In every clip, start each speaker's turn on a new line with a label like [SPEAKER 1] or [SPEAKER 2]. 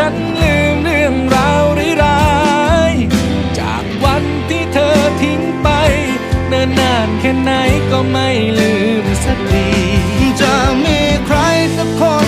[SPEAKER 1] ฉันลื
[SPEAKER 2] มเรื่องราวร้ายๆจากวันที่เธอทิ้งไปเนิ่นนานแค่ไหนก็ไม่ลืมสักที
[SPEAKER 1] จะมีใครสักคน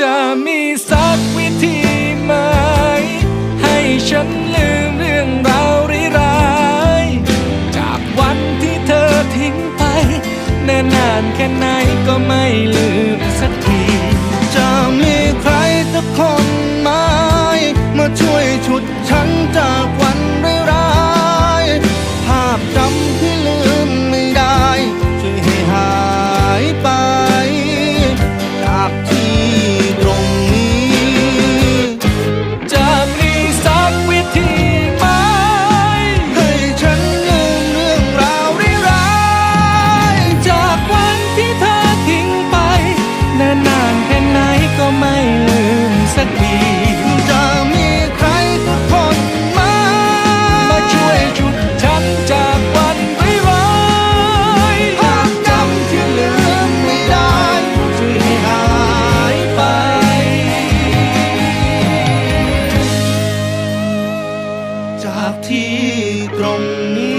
[SPEAKER 2] จะมีสั
[SPEAKER 1] ก ที่ตรงนี้